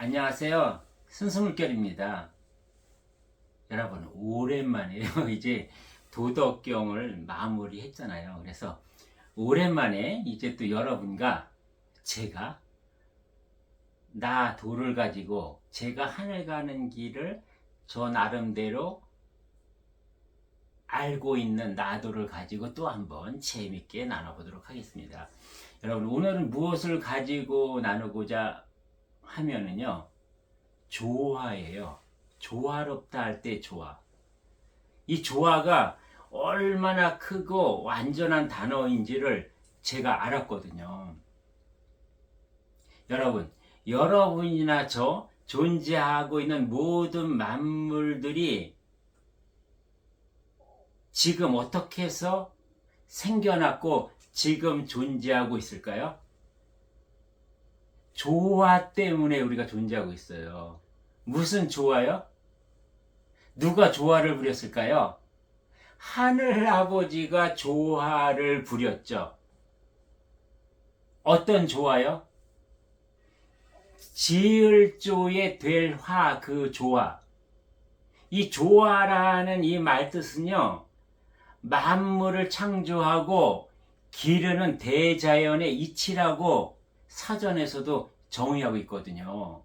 안녕하세요. 순수물결입니다. 여러분, 오랜만에요. 이제 도덕경을 마무리했잖아요. 그래서 오랜만에 이제 또 여러분과 제가 나 도를 가지고 제가 하늘 가는 길을 저 나름대로 알고 있는 나도를 가지고 또 한번 재밌게 나눠보도록 하겠습니다. 여러분, 오늘은 무엇을 가지고 나누고자 하면은요, 조화예요. 조화롭다 할 때 조화. 이 조화가 얼마나 크고 완전한 단어인지를 제가 알았거든요. 여러분, 여러분이나 저 존재하고 있는 모든 만물들이 지금 어떻게 해서 생겨났고 지금 존재하고 있을까요? 조화 때문에 우리가 존재하고 있어요. 무슨 조화요? 누가 조화를 부렸을까요? 하늘 아버지가 조화를 부렸죠. 어떤 조화요? 지을 조에 될 화 그 조화. 이 조화라는 이 말뜻은요, 만물을 창조하고 기르는 대자연의 이치라고 사전에서도 정의하고 있거든요.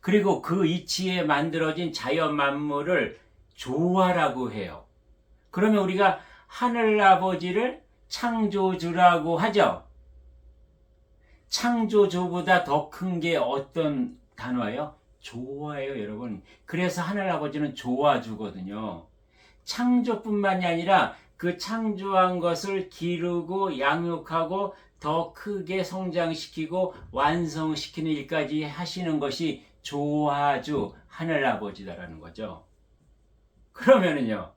그리고 그 이치에 만들어진 자연 만물을 조화라고 해요. 그러면 우리가 하늘 아버지를 창조주라고 하죠. 창조주보다 더 큰 게 어떤 단어예요? 조화예요, 여러분. 그래서 하늘 아버지는 조화주거든요. 창조뿐만이 아니라 그 창조한 것을 기르고 양육하고 더 크게 성장시키고 완성시키는 일까지 하시는 것이 조화주 하늘아버지다라는 거죠. 그러면은요,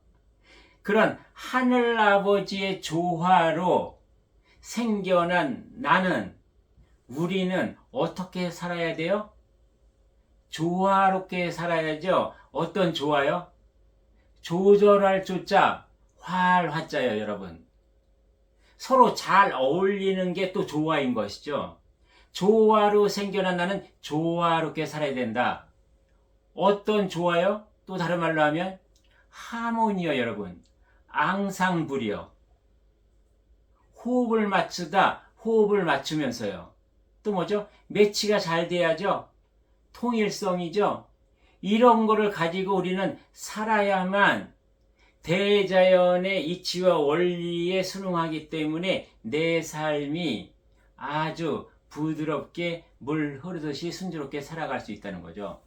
그런 하늘아버지의 조화로 생겨난 나는, 우리는 어떻게 살아야 돼요? 조화롭게 살아야죠. 어떤 조화요? 조절할 조자, 활 화자요, 여러분. 서로 잘 어울리는 게 또 조화인 것이죠. 조화로 생겨난 나는 조화롭게 살아야 된다. 어떤 조화요? 또 다른 말로 하면 하모니요, 여러분. 앙상불이요. 호흡을 맞추다, 호흡을 맞추면서요. 또 뭐죠? 매치가 잘 돼야죠. 통일성이죠. 이런 거를 가지고 우리는 살아야만 대자연의 이치와 원리에 순응하기 때문에 내 삶이 아주 부드럽게 물 흐르듯이 순조롭게 살아갈 수 있다는 거죠.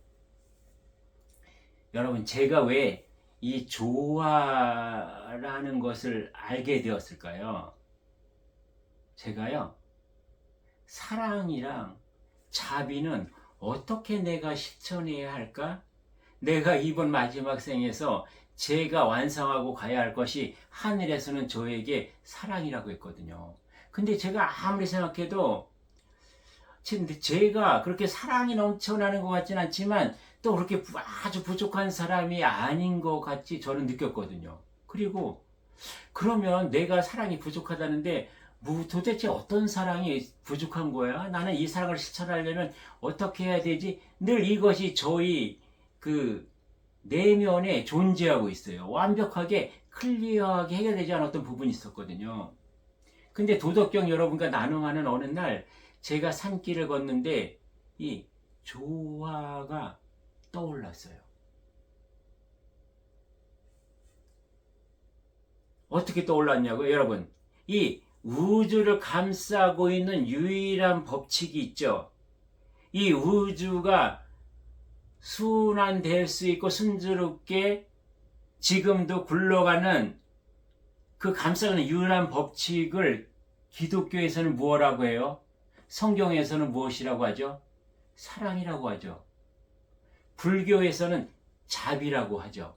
여러분, 제가 왜 이 조화라는 것을 알게 되었을까요? 제가요, 사랑이랑 자비는 어떻게 내가 실천해야 할까? 내가 이번 마지막 생에서 제가 완성하고 가야 할 것이 하늘에서는 저에게 사랑이라고 했거든요. 근데 제가 아무리 생각해도 제가 그렇게 사랑이 넘쳐나는 것 같진 않지만 또 그렇게 아주 부족한 사람이 아닌 것 같이 저는 느꼈거든요. 그리고 그러면 내가 사랑이 부족하다는데 뭐 도대체 어떤 사랑이 부족한 거야? 나는 이 사랑을 실천하려면 어떻게 해야 되지? 늘 이것이 저희 그 내면에 존재하고 있어요. 완벽하게 클리어하게 해결되지 않았던 부분이 있었거든요. 근데 도덕경 여러분과 나눔하는 어느 날 제가 산길을 걷는데 이 조화가 떠올랐어요. 어떻게 떠올랐냐고요, 여러분? 이 우주를 감싸고 있는 유일한 법칙이 있죠. 이 우주가 순환될 수 있고 순조롭게 지금도 굴러가는 그 감싸는 유일한 법칙을 기독교에서는 무엇라고 해요? 성경에서는 무엇이라고 하죠? 사랑이라고 하죠. 불교에서는 자비라고 하죠.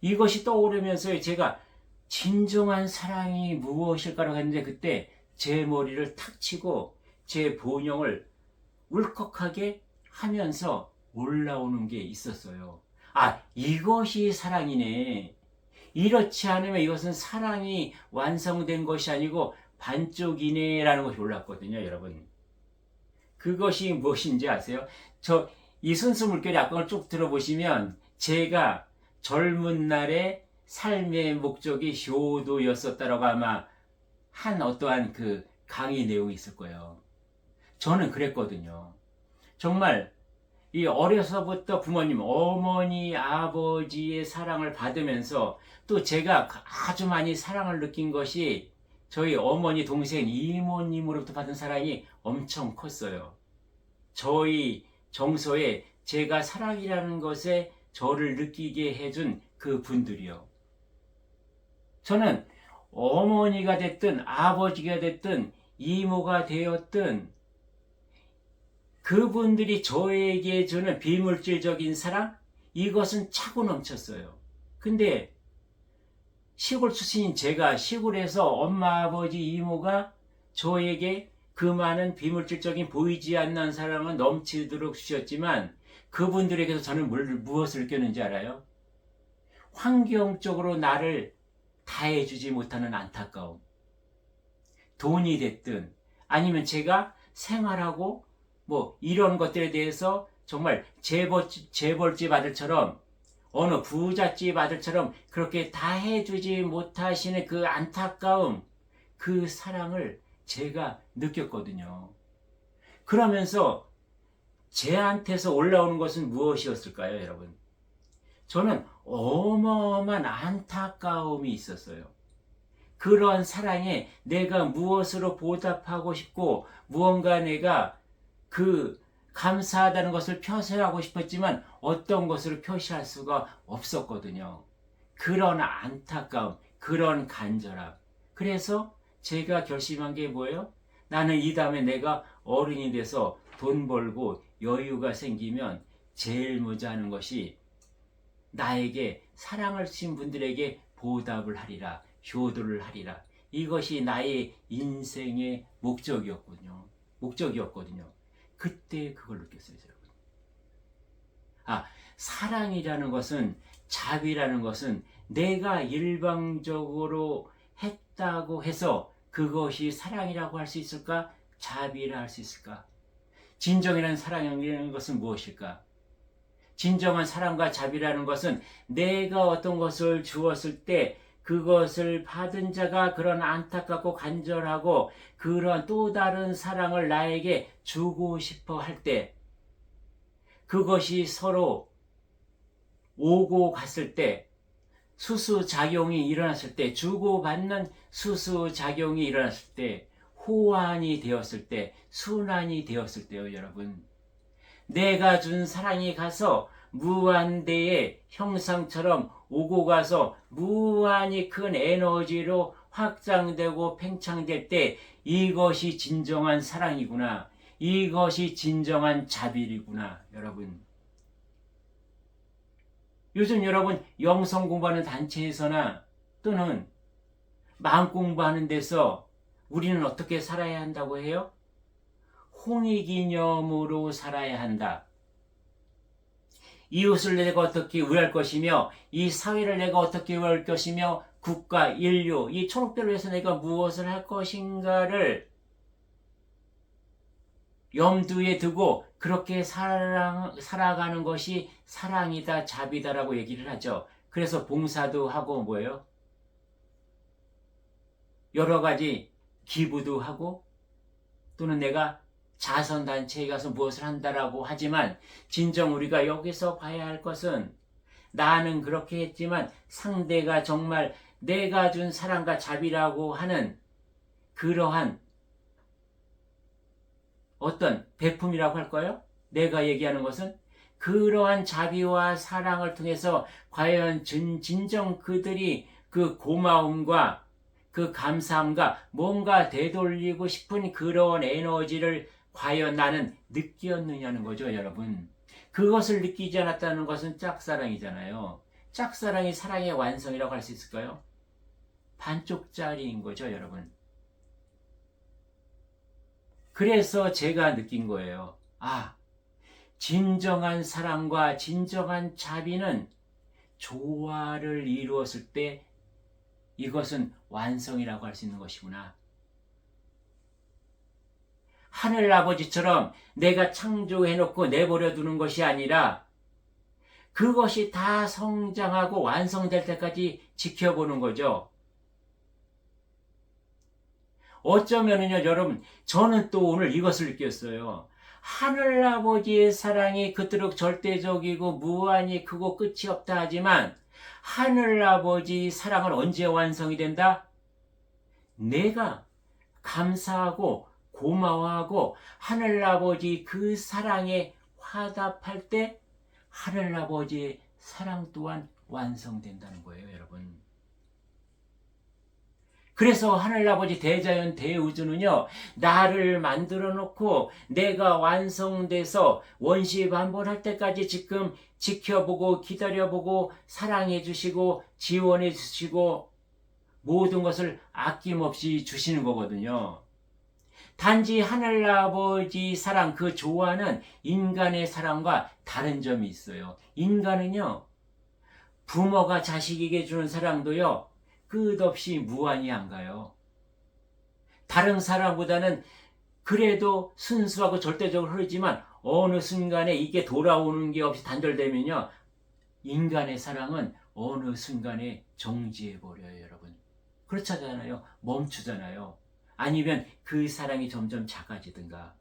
이것이 떠오르면서 제가 진정한 사랑이 무엇일까라고 했는데 그때 제 머리를 탁 치고 제 본영을 울컥하게 하면서 올라오는 게 있었어요. 아, 이것이 사랑이네. 이렇지 않으면 이것은 사랑이 완성된 것이 아니고 반쪽이네라는 것이 올랐거든요, 여러분. 그것이 무엇인지 아세요? 저 이 순수 물결의 악강을 쭉 들어보시면 제가 젊은 날에 삶의 목적이 효도였었다라고 아마 한 어떠한 그 강의 내용이 있을 거예요. 저는 그랬거든요. 정말 이 어려서부터 부모님, 어머니, 아버지의 사랑을 받으면서 또 제가 아주 많이 사랑을 느낀 것이 저희 어머니, 동생, 이모님으로부터 받은 사랑이 엄청 컸어요. 저희 정서에 제가 사랑이라는 것에 저를 느끼게 해준 그 분들이요. 저는 어머니가 됐든 아버지가 됐든 이모가 되었든 그분들이 저에게 주는 비물질적인 사랑 이것은 차고 넘쳤어요. 근데 시골 출신인 제가 시골에서 엄마 아버지 이모가 저에게 그 많은 비물질적인 보이지 않는 사랑을 넘치도록 주셨지만 그분들에게서 저는 뭘, 무엇을 느꼈는지 알아요? 환경적으로 나를 다해주지 못하는 안타까움. 돈이 됐든 아니면 제가 생활하고 뭐 이런 것들에 대해서 정말 재벌집, 재벌집 아들처럼 어느 부잣집 아들처럼 그렇게 다 해주지 못하시는 그 안타까움, 그 사랑을 제가 느꼈거든요. 그러면서 제한테서 올라오는 것은 무엇이었을까요, 여러분? 저는 어마어마한 안타까움이 있었어요. 그러한 사랑에 내가 무엇으로 보답하고 싶고 무언가 내가 그 감사하다는 것을 표시하고 싶었지만 어떤 것으로 표시할 수가 없었거든요. 그런 안타까움, 그런 간절함. 그래서 제가 결심한 게 뭐예요? 나는 이 다음에 내가 어른이 돼서 돈 벌고 여유가 생기면 제일 먼저 하는 것이 나에게 사랑을 주신 분들에게 보답을 하리라, 효도를 하리라. 이것이 나의 인생의 목적이었군요. 목적이었거든요. 그때 그걸 느꼈어요, 여러분. 아, 사랑이라는 것은, 자비라는 것은 내가 일방적으로 했다고 해서 그것이 사랑이라고 할 수 있을까? 자비라 할 수 있을까? 진정이라는 사랑이라는 것은 무엇일까? 진정한 사랑과 자비라는 것은 내가 어떤 것을 주었을 때 그것을 받은 자가 그런 안타깝고 간절하고 그런 또 다른 사랑을 나에게 주고 싶어 할 때 그것이 서로 오고 갔을 때 수수작용이 일어났을 때 주고받는 수수작용이 일어났을 때 호환이 되었을 때 순환이 되었을 때요 여러분. 내가 준 사랑이 가서 무한대의 형상처럼 오고 가서 무한히 큰 에너지로 확장되고 팽창될 때 이것이 진정한 사랑이구나. 이것이 진정한 자비이구나. 여러분. 요즘 여러분 영성 공부하는 단체에서나 또는 마음 공부하는 데서 우리는 어떻게 살아야 한다고 해요? 홍익이념으로 살아야 한다. 이웃을 내가 어떻게 위할 것이며 이 사회를 내가 어떻게 위할 것이며 국가, 인류, 이 초록별로 해서 내가 무엇을 할 것인가를 염두에 두고 그렇게 사랑, 살아가는 것이 사랑이다, 자비다라고 얘기를 하죠. 그래서 봉사도 하고 뭐예요? 여러 가지 기부도 하고 또는 내가 자선단체에 가서 무엇을 한다라고 하지만 진정 우리가 여기서 봐야 할 것은 나는 그렇게 했지만 상대가 정말 내가 준 사랑과 자비라고 하는 그러한 어떤 배품이라고 할까요? 내가 얘기하는 것은 그러한 자비와 사랑을 통해서 과연 진정 그들이 그 고마움과 그 감사함과 뭔가 되돌리고 싶은 그런 에너지를 과연 나는 느꼈느냐는 거죠, 여러분. 그것을 느끼지 않았다는 것은 짝사랑이잖아요. 짝사랑이 사랑의 완성이라고 할 수 있을까요? 반쪽짜리인 거죠, 여러분. 그래서 제가 느낀 거예요. 아, 진정한 사랑과 진정한 자비는 조화를 이루었을 때 이것은 완성이라고 할 수 있는 것이구나. 하늘 아버지처럼 내가 창조해놓고 내버려 두는 것이 아니라 그것이 다 성장하고 완성될 때까지 지켜보는 거죠. 어쩌면은요, 여러분, 저는 또 오늘 이것을 느꼈어요. 하늘 아버지의 사랑이 그토록 절대적이고 무한히 크고 끝이 없다 하지만 하늘 아버지 사랑은 언제 완성이 된다? 내가 감사하고 고마워하고 하늘 아버지 그 사랑에 화답할 때 하늘 아버지의 사랑 또한 완성된다는 거예요, 여러분. 그래서 하늘아버지 대자연 대우주는요, 나를 만들어 놓고 내가 완성돼서 원시 반복할 때까지 지금 지켜보고 기다려보고 사랑해 주시고 지원해 주시고 모든 것을 아낌없이 주시는 거거든요. 단지 하늘아버지 사랑, 그 조화는 인간의 사랑과 다른 점이 있어요. 인간은요, 부모가 자식에게 주는 사랑도요, 끝없이 무한히 안 가요. 다른 사람보다는 그래도 순수하고 절대적으로 흐르지만 어느 순간에 이게 돌아오는 게 없이 단절되면요. 인간의 사랑은 어느 순간에 정지해 버려요, 여러분. 그렇잖아요. 멈추잖아요. 아니면 그 사랑이 점점 작아지든가.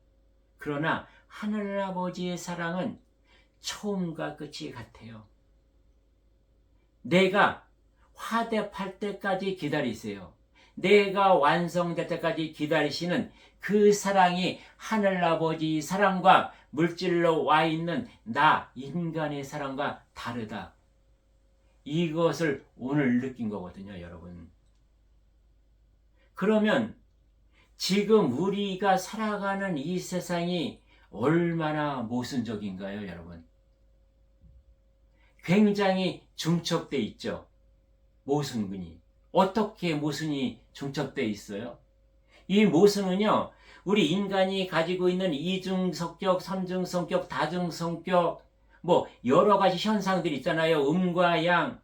그러나 하늘아버지의 사랑은 처음과 끝이 같아요. 내가 화답할 때까지 기다리세요. 내가 완성될 때까지 기다리시는 그 사랑이 하늘아버지 사랑과 물질로 와 있는 나 인간의 사랑과 다르다. 이것을 오늘 느낀 거거든요, 여러분. 그러면 지금 우리가 살아가는 이 세상이 얼마나 모순적인가요, 여러분? 굉장히 중첩돼 있죠. 모순근이. 어떻게 모순이 중첩돼 있어요? 이 모순은요, 우리 인간이 가지고 있는 이중성격, 삼중성격, 다중성격, 뭐, 여러 가지 현상들이 있잖아요. 음과 양,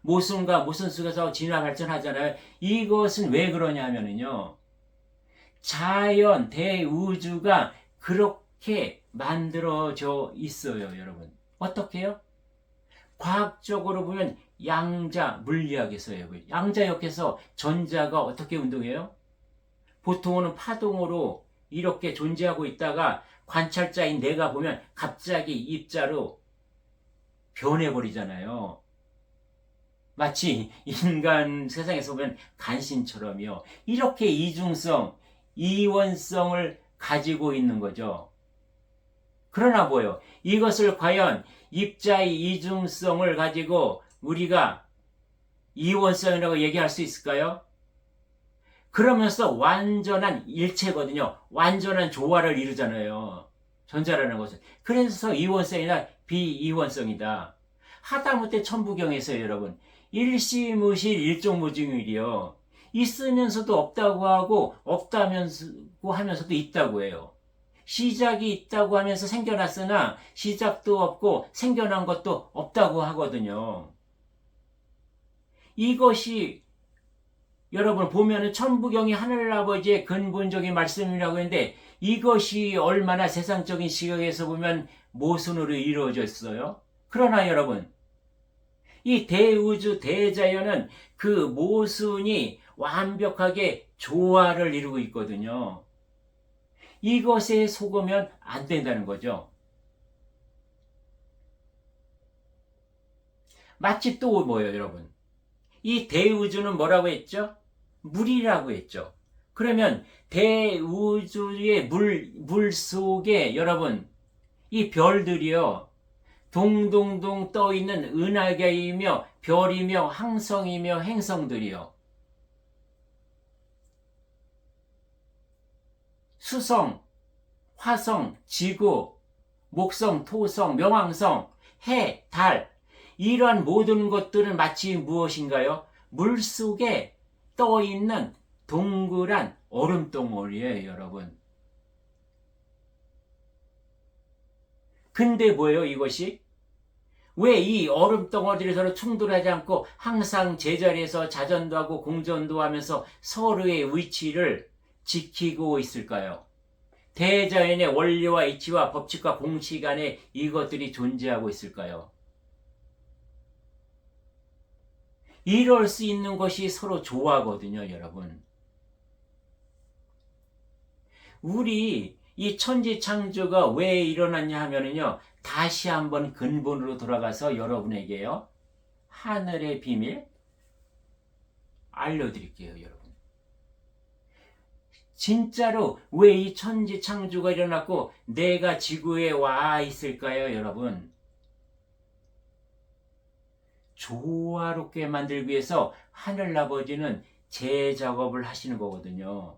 모순과 모순 속에서 진화 발전하잖아요. 이것은 왜 그러냐면요. 자연, 대우주가 그렇게 만들어져 있어요, 여러분. 어떻게요? 과학적으로 보면 양자 물리학에서요. 양자역에서 전자가 어떻게 운동해요? 보통은 파동으로 이렇게 존재하고 있다가 관찰자인 내가 보면 갑자기 입자로 변해버리잖아요. 마치 인간 세상에서 보면 간신처럼요. 이렇게 이중성, 이원성을 가지고 있는 거죠. 그러나 뭐요? 이것을 과연 입자의 이중성을 가지고 우리가 이원성이라고 얘기할 수 있을까요? 그러면서 완전한 일체거든요. 완전한 조화를 이루잖아요. 전자라는 것은. 그래서 이원성이나 비이원성이다. 하다못해 천부경에서 여러분 일시무실 일종무중일이요. 있으면서도 없다고 하고 없다면서 하면서도 있다고 해요. 시작이 있다고 하면서 생겨났으나 시작도 없고 생겨난 것도 없다고 하거든요. 이것이 여러분 보면은 천부경이 하늘아버지의 근본적인 말씀이라고 했는데 이것이 얼마나 세상적인 시각에서 보면 모순으로 이루어졌어요. 그러나 여러분 이 대우주 대자연은 그 모순이 완벽하게 조화를 이루고 있거든요. 이것에 속으면 안 된다는 거죠. 마치 또 뭐예요, 여러분? 이 대우주는 뭐라고 했죠? 물이라고 했죠. 그러면 대우주의 물, 물 속에 여러분, 이 별들이요. 동동동 떠 있는 은하계이며 별이며 항성이며 행성들이요. 수성, 화성, 지구, 목성, 토성, 명왕성, 해, 달, 이러한 모든 것들은 마치 무엇인가요? 물 속에 떠 있는 동그란 얼음 덩어리예요, 여러분. 근데 뭐예요, 이것이? 왜 이 얼음 덩어리를 서로 충돌하지 않고 항상 제자리에서 자전도 하고 공전도 하면서 서로의 위치를 지키고 있을까요? 대자연의 원리와 이치와 법칙과 공식 안에 이것들이 존재하고 있을까요? 이럴 수 있는 것이 서로 조화거든요, 여러분. 우리 이 천지 창조가 왜 일어났냐 하면은요, 다시 한번 근본으로 돌아가서 여러분에게요, 하늘의 비밀 알려드릴게요, 여러분. 진짜로 왜 이 천지 창조가 일어났고 내가 지구에 와 있을까요, 여러분? 조화롭게 만들기 위해서 하늘아버지는 재작업을 하시는 거거든요.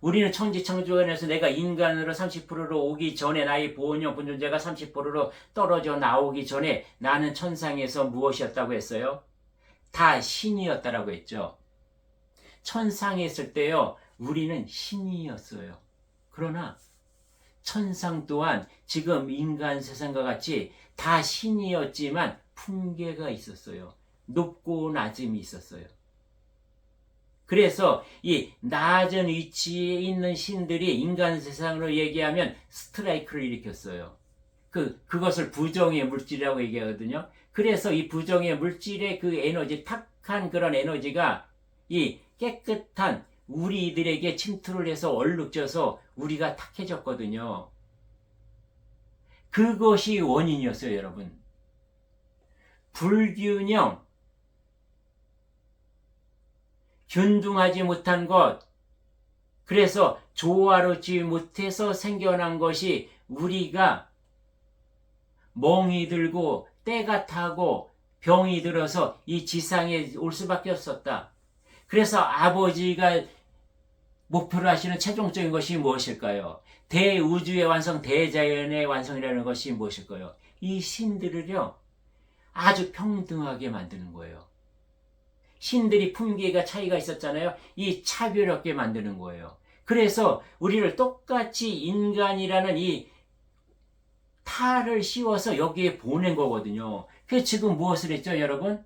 우리는 천지 창조에서 내가 인간으로 30%로 오기 전에 나의 보온형 분존재가 30%로 떨어져 나오기 전에 나는 천상에서 무엇이었다고 했어요? 다 신이었다라고 했죠. 천상에 있을 때요, 우리는 신이었어요. 그러나 천상 또한 지금 인간 세상과 같이 다 신이었지만 풍계가 있었어요. 높고 낮음이 있었어요. 그래서 이 낮은 위치에 있는 신들이 인간 세상으로 얘기하면 스트라이크를 일으켰어요. 그, 그것을 부정의 물질이라고 얘기하거든요. 그래서 이 부정의 물질의 그 에너지, 탁한 그런 에너지가 이 깨끗한 우리들에게 침투를 해서 얼룩져서 우리가 탁해졌거든요. 그것이 원인이었어요, 여러분. 불균형, 균등하지 못한 것, 그래서 조화롭지 못해서 생겨난 것이 우리가 멍이 들고 때가 타고 병이 들어서 이 지상에 올 수밖에 없었다. 그래서 아버지가 목표로 하시는 최종적인 것이 무엇일까요? 대우주의 완성, 대자연의 완성이라는 것이 무엇일까요? 이 신들을요, 아주 평등하게 만드는 거예요. 신들이 품계가 차이가 있었잖아요. 이 차별하게 만드는 거예요. 그래서 우리를 똑같이 인간이라는 이 탈을 씌워서 여기에 보낸 거거든요. 그래서 지금 무엇을 했죠, 여러분?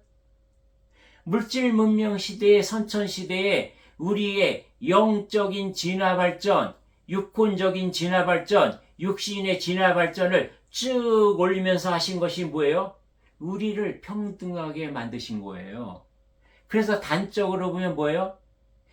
물질 문명 시대의 선천 시대에 우리의 영적인 진화 발전, 육혼적인 진화 발전, 육신의 진화 발전을 쭉 올리면서 하신 것이 뭐예요? 우리를 평등하게 만드신 거예요. 그래서 단적으로 보면 뭐예요?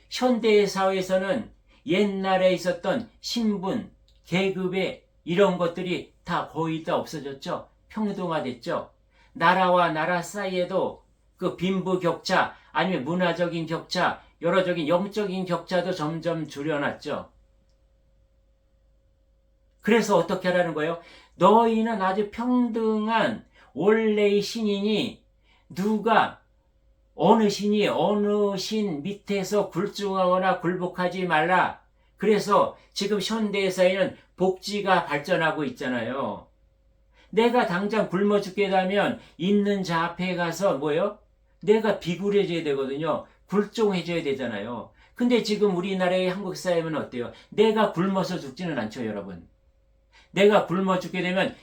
현대 사회에서는 옛날에 있었던 신분, 계급의 이런 것들이 다 거의 다 없어졌죠? 평등화됐죠? 나라와 나라 사이에도 그 빈부 격차, 아니면 문화적인 격차, 여러적인 영적인 격차도 점점 줄여놨죠. 그래서 어떻게 하라는 거예요? 너희는 아주 평등한 원래의 신이니 누가 어느 신이 어느 신 밑에서 굴중하거나 굴복하지 말라. 그래서 지금 현대사회는 복지가 발전하고 있잖아요. 내가 당장 굶어 죽게 되면 있는 자 앞에 가서 뭐요? 내가 비굴해져야 되거든요. 굴종해져야 되잖아요. 근데 지금 우리나라의 한국 사회는 어때요? 내가 굶어서 죽지는 않죠, 여러분. 내가 굶어 죽게 되면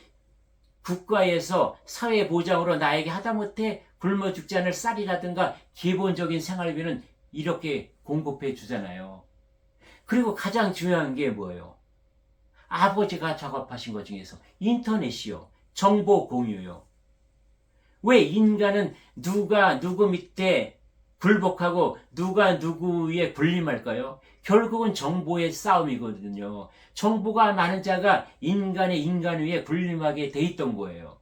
국가에서 사회 보장으로 나에게 하다못해 굶어 죽지 않을 쌀이라든가 기본적인 생활비는 이렇게 공급해 주잖아요. 그리고 가장 중요한 게 뭐예요? 아버지가 작업하신 것 중에서 인터넷이요. 정보 공유요. 왜 인간은 누가 누구 밑에 굴복하고 누가 누구 위에 군림할까요? 결국은 정보의 싸움이거든요. 정보가 많은 자가 인간의 인간 위에 군림하게 돼 있던 거예요.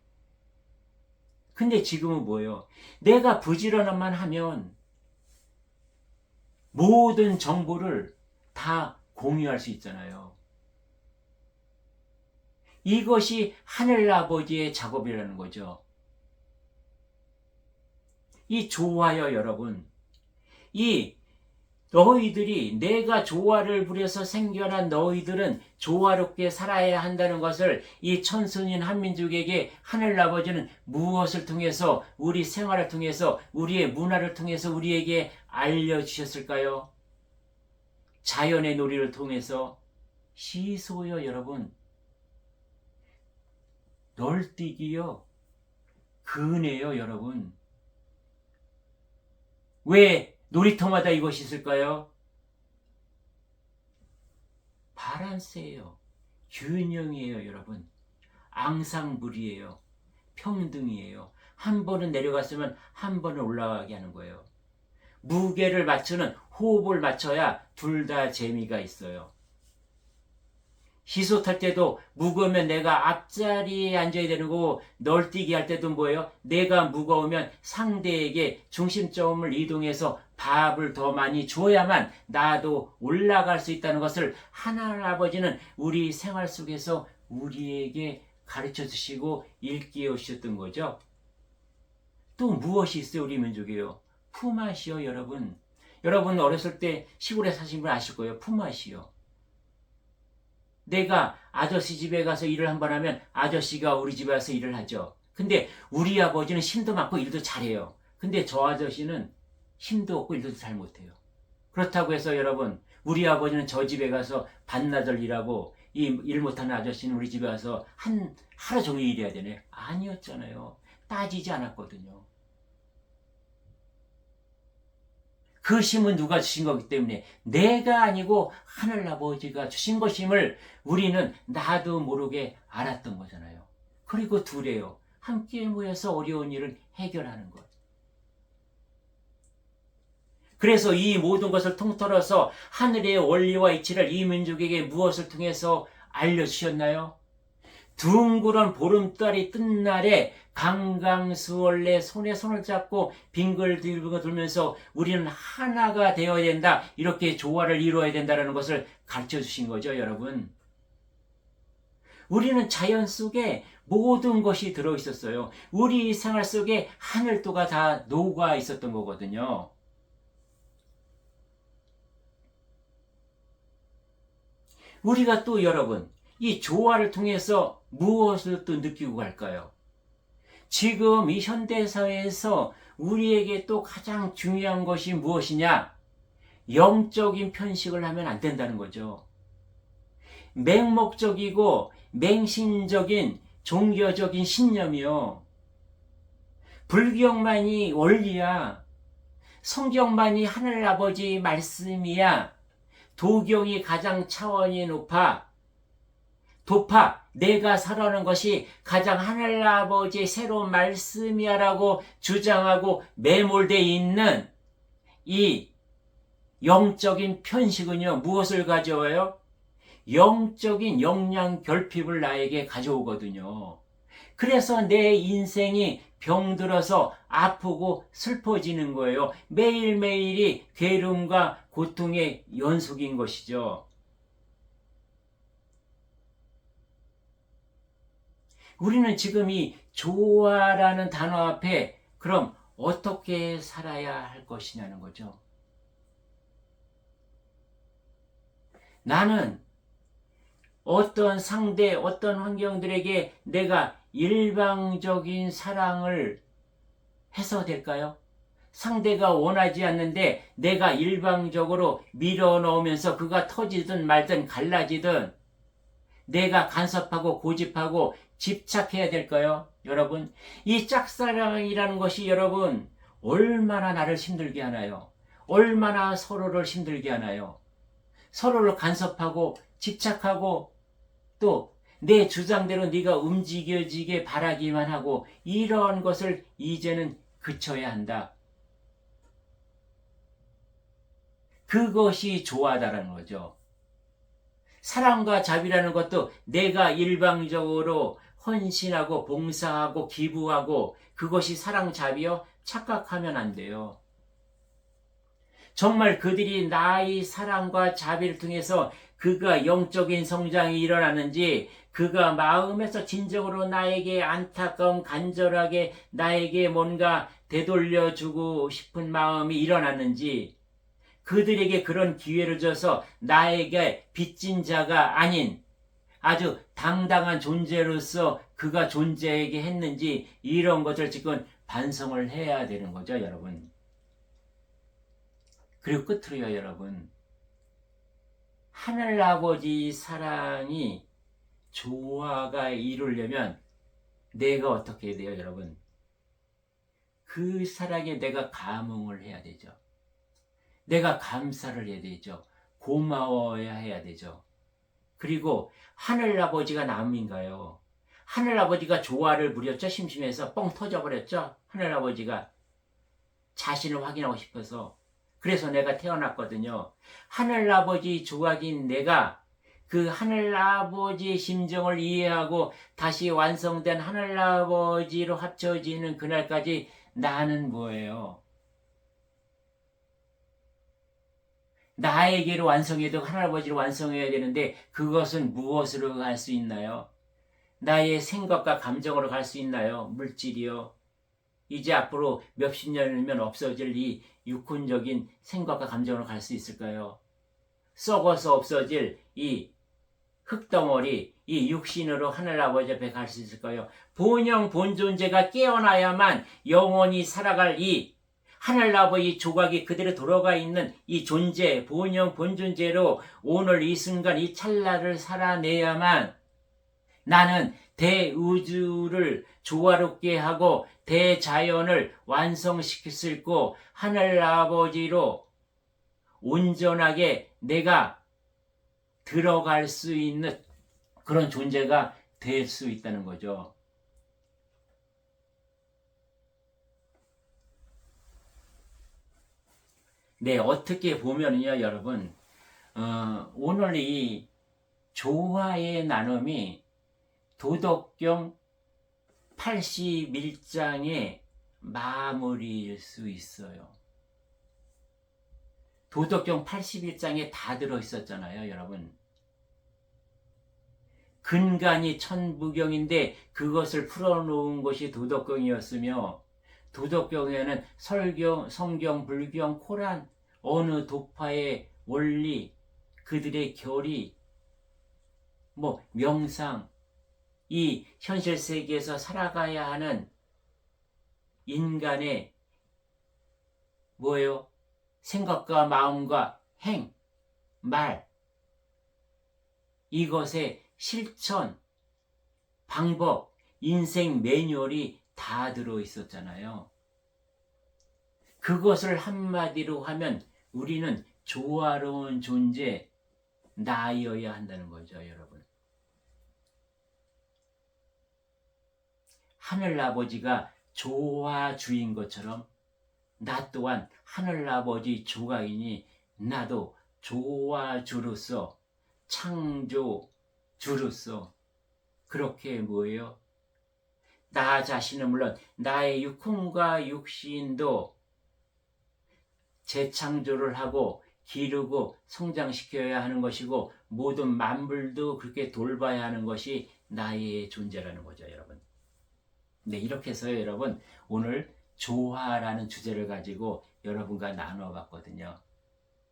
근데 지금은 뭐예요? 내가 부지런함만 하면 모든 정보를 다 공유할 수 있잖아요. 이것이 하늘 아버지의 작업이라는 거죠. 이 좋아요, 여러분. 이 너희들이 내가 조화를 부려서 생겨난 너희들은 조화롭게 살아야 한다는 것을 이 천순인 한민족에게 하늘아버지는 무엇을 통해서 우리 생활을 통해서 우리의 문화를 통해서 우리에게 알려주셨을까요? 자연의 놀이를 통해서 시소요 여러분 널뛰기요 그네요 여러분 왜 놀이터마다 이것이 있을까요? 바란스예요. 균형이에요, 여러분. 앙상불이에요. 평등이에요. 한 번은 내려갔으면 한 번은 올라가게 하는 거예요. 무게를 맞추는 호흡을 맞춰야 둘 다 재미가 있어요. 희소 탈 때도 무거우면 내가 앞자리에 앉아야 되는 거고 널뛰기 할 때도 뭐예요? 내가 무거우면 상대에게 중심점을 이동해서 밥을 더 많이 줘야만 나도 올라갈 수 있다는 것을 하나님 아버지는 우리 생활 속에서 우리에게 가르쳐 주시고 일깨워 주셨던 거죠. 또 무엇이 있어요? 우리 민족이요. 품앗이요, 여러분. 여러분 어렸을 때 시골에 사신 분 아실 거예요. 품앗이요. 내가 아저씨 집에 가서 일을 한번 하면 아저씨가 우리 집에 와서 일을 하죠. 근데 우리 아버지는 힘도 많고 일도 잘해요. 근데 저 아저씨는 힘도 없고 일도 잘 못해요. 그렇다고 해서 여러분, 우리 아버지는 저 집에 가서 반나절 일하고 이 일 못하는 아저씨는 우리 집에 와서 한 하루 종일 일해야 되네. 아니었잖아요. 따지지 않았거든요. 그 힘은 누가 주신 거기 때문에 내가 아니고 하늘 아버지가 주신 것임을 우리는 나도 모르게 알았던 거잖아요. 그리고 둘이에요. 함께 모여서 어려운 일을 해결하는 것. 그래서 이 모든 것을 통틀어서 하늘의 원리와 이치를 이 민족에게 무엇을 통해서 알려주셨나요? 둥그런 보름달이 뜬 날에 강강수월래 손에 손을 잡고 빙글 들고 돌면서 우리는 하나가 되어야 된다. 이렇게 조화를 이루어야 된다는 것을 가르쳐 주신 거죠, 여러분. 우리는 자연 속에 모든 것이 들어 있었어요. 우리 생활 속에 하늘도가 다 녹아 있었던 거거든요. 우리가 또 여러분, 이 조화를 통해서 무엇을 또 느끼고 갈까요? 지금 이 현대사회에서 우리에게 또 가장 중요한 것이 무엇이냐? 영적인 편식을 하면 안 된다는 거죠. 맹목적이고 맹신적인 종교적인 신념이요. 불경만이 원리야. 성경만이 하늘 아버지 말씀이야. 도경이 가장 차원이 높아. 도파, 내가 살아오는 것이 가장 하늘아버지의 새로운 말씀이야라고 주장하고 매몰되어 있는 이 영적인 편식은요, 무엇을 가져와요? 영적인 영양 결핍을 나에게 가져오거든요. 그래서 내 인생이 병들어서 아프고 슬퍼지는 거예요. 매일매일이 괴로움과 고통의 연속인 것이죠. 우리는 지금 이 조화라는 단어 앞에 그럼 어떻게 살아야 할 것이냐는 거죠. 나는 어떤 상대, 어떤 환경들에게 내가 일방적인 사랑을 해서 될까요? 상대가 원하지 않는데 내가 일방적으로 밀어 넣으면서 그가 터지든 말든 갈라지든 내가 간섭하고 고집하고 집착해야 될까요? 여러분, 이 짝사랑이라는 것이 여러분, 얼마나 나를 힘들게 하나요? 얼마나 서로를 힘들게 하나요? 서로를 간섭하고 집착하고 또 내 주장대로 네가 움직여지게 바라기만 하고 이러한 것을 이제는 그쳐야 한다. 그것이 좋아하다라는 거죠. 사랑과 자비라는 것도 내가 일방적으로 헌신하고 봉사하고 기부하고 그것이 사랑 자비요? 착각하면 안 돼요. 정말 그들이 나의 사랑과 자비를 통해서 그가 영적인 성장이 일어나는지 그가 마음에서 진정으로 나에게 안타까움 간절하게 나에게 뭔가 되돌려주고 싶은 마음이 일어났는지 그들에게 그런 기회를 줘서 나에게 빚진 자가 아닌 아주 당당한 존재로서 그가 존재하게 했는지 이런 것을 지금 반성을 해야 되는 거죠, 여러분. 그리고 끝으로요, 여러분. 하늘 아버지 사랑이 조화가 이루려면 내가 어떻게 돼요, 여러분? 그 사랑에 내가 감흥을 해야 되죠. 내가 감사를 해야 되죠. 고마워야 해야 되죠. 그리고 하늘아버지가 남인가요? 하늘아버지가 조화를 부렸죠. 심심해서 뻥 터져버렸죠. 하늘아버지가 자신을 확인하고 싶어서 그래서 내가 태어났거든요. 하늘아버지 조각인 내가 그 하늘아버지의 심정을 이해하고 다시 완성된 하늘아버지로 합쳐지는 그날까지 나는 뭐예요? 나에게로 완성해도 하늘아버지로 완성해야 되는데 그것은 무엇으로 갈 수 있나요? 나의 생각과 감정으로 갈 수 있나요? 물질이요. 이제 앞으로 몇십 년이면 없어질 이 육훈적인 생각과 감정으로 갈 수 있을까요? 썩어서 없어질 이 흙덩어리, 이 육신으로 하늘 아버지 앞에 갈 수 있을까요? 본영 본 존재가 깨어나야만 영원히 살아갈 이 하늘 아버지 조각이 그대로 돌아가 있는 이 존재, 본영 본존재로 오늘 이 순간 이 찰나를 살아내야만 나는 대우주를 조화롭게 하고 대자연을 완성시킬 수 있고 하늘 아버지로 온전하게 내가 들어갈 수 있는 그런 존재가 될 수 있다는 거죠. 네, 어떻게 보면요, 여러분, 어, 오늘 이 조화의 나눔이 도덕경 81장의 마무리일 수 있어요. 도덕경 81장에 다 들어 있었잖아요, 여러분. 근간이 천부경인데 그것을 풀어놓은 것이 도덕경이었으며 도덕경에는 설경, 성경, 불경, 코란 어느 도파의 원리, 그들의 결의, 뭐 명상, 이 현실 세계에서 살아가야 하는 인간의 뭐예요? 생각과 마음과 행, 말 이것의 실천, 방법, 인생 매뉴얼이 다 들어 있었잖아요. 그것을 한마디로 하면 우리는 조화로운 존재, 나이어야 한다는 거죠, 여러분. 하늘 아버지가 조화 주인 것처럼 나 또한 하늘 아버지 조가이니 나도 조화 주로서 창조 주로서 그렇게 뭐예요? 나 자신은 물론 나의 육혼과 육신도 재창조를 하고 기르고 성장시켜야 하는 것이고 모든 만물도 그렇게 돌봐야 하는 것이 나의 존재라는 거죠, 여러분. 네, 이렇게 해서 여러분 오늘 조화라는 주제를 가지고 여러분과 나눠 봤거든요.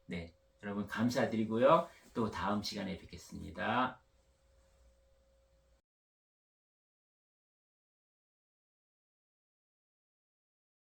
네, 여러분 감사드리고요. 또 다음 시간에 뵙겠습니다.